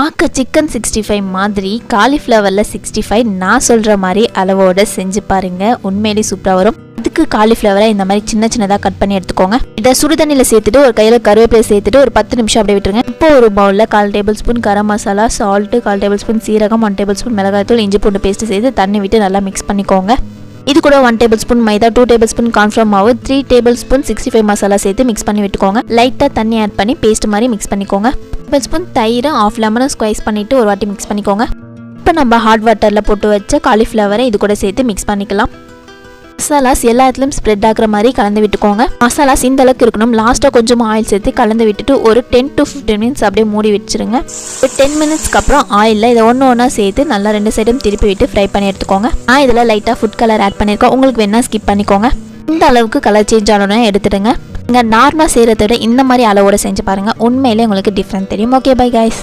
பார்க்க chicken sixty five மாதிரி காலிஃப்ளவரில் sixty five நான் சொல்கிற மாதிரி அளவோட செஞ்சு பாருங்கள் உண்மையிலேயே சூப்பராக வரும். அதுக்கு காலிஃப்ளவரை இந்த மாதிரி சின்ன சின்னதாக கட் பண்ணி எடுத்துக்கோங்க. இதை சுடுதண்ணியில் சேர்த்துட்டு ஒரு கையில் கருவேப்பிலை சேர்த்துட்டு ஒரு பத்து நிமிஷம் அப்படியே விட்டுருங்க. இப்போ ஒரு பவுலில் கால் tablespoon garam masala salt கால் டேபிள் ஸ்பூன் சீரகம் ஒன் டேபிள் ஸ்பூன் மிளகாய்த்தூள் இஞ்சி பூண்டு பேஸ்ட்டு சேர்த்து தண்ணி விட்டு நல்லா மிக்ஸ் பண்ணிக்கோங்க. இது கூட one tablespoon maida two tablespoon cornflour மாவு three tablespoon sixty five masala சேர்த்து மிக்ஸ் பண்ணி விட்டுக்கோங்க. லைட்டாக தண்ணி ஆட் பண்ணி பேஸ்ட் மாதிரி மிக்ஸ் பண்ணிக்கோங்க. டேபிள் ஸ்பூன் தயிர் ஆஃப் லெமனை ஸ்கொய்ஸ் பண்ணிவிட்டு ஒரு வாட்டி மிக்ஸ் பண்ணிக்கோங்க. இப்போ நம்ம ஹாட் வாட்டரில் போட்டு வச்ச காலிஃப்ளவரை இது கூட சேர்த்து மிக்ஸ் பண்ணிக்கலாம். மசாலாஸ் எல்லா இடத்துலையும் ஸ்ப்ரெட் ஆகிற மாதிரி கலந்து விட்டுக்கோங்க. மசாலாஸ் இந்த அளவுக்கு இருக்கணும். லாஸ்ட்டாக கொஞ்சம் ஆயில் சேர்த்து கலந்து விட்டுட்டு ஒரு டென் டு ஃபிஃப்டீன் மினிட்ஸ் அப்படியே மூடி வச்சிருங்க. ஒரு டென் மினிட்ஸ்க்கு அப்புறம் ஆயிலில் இதை ஒன்று ஒன்றா சேர்த்து நல்லா ரெண்டு சைடும் திருப்பி விட்டு ஃப்ரை பண்ணி எடுத்துக்கோங்க. நான் இதில் லைட்டாக ஃபுட் கலர் ஆட் பண்ணியிருக்கேன் உங்களுக்கு வேணா ஸ்கிப் பண்ணிக்கோங்க. இந்த அளவுக்கு கலர் சேஞ்ச் ஆனோடனே எடுத்துடுங்க. நீங்கள் நார்மலாக செய்கிறத விட இந்த மாதிரி அளவோட செஞ்சு பாருங்கள் உண்மையிலே உங்களுக்கு டிஃப்ரெண்ட் தெரியும். Okay bye guys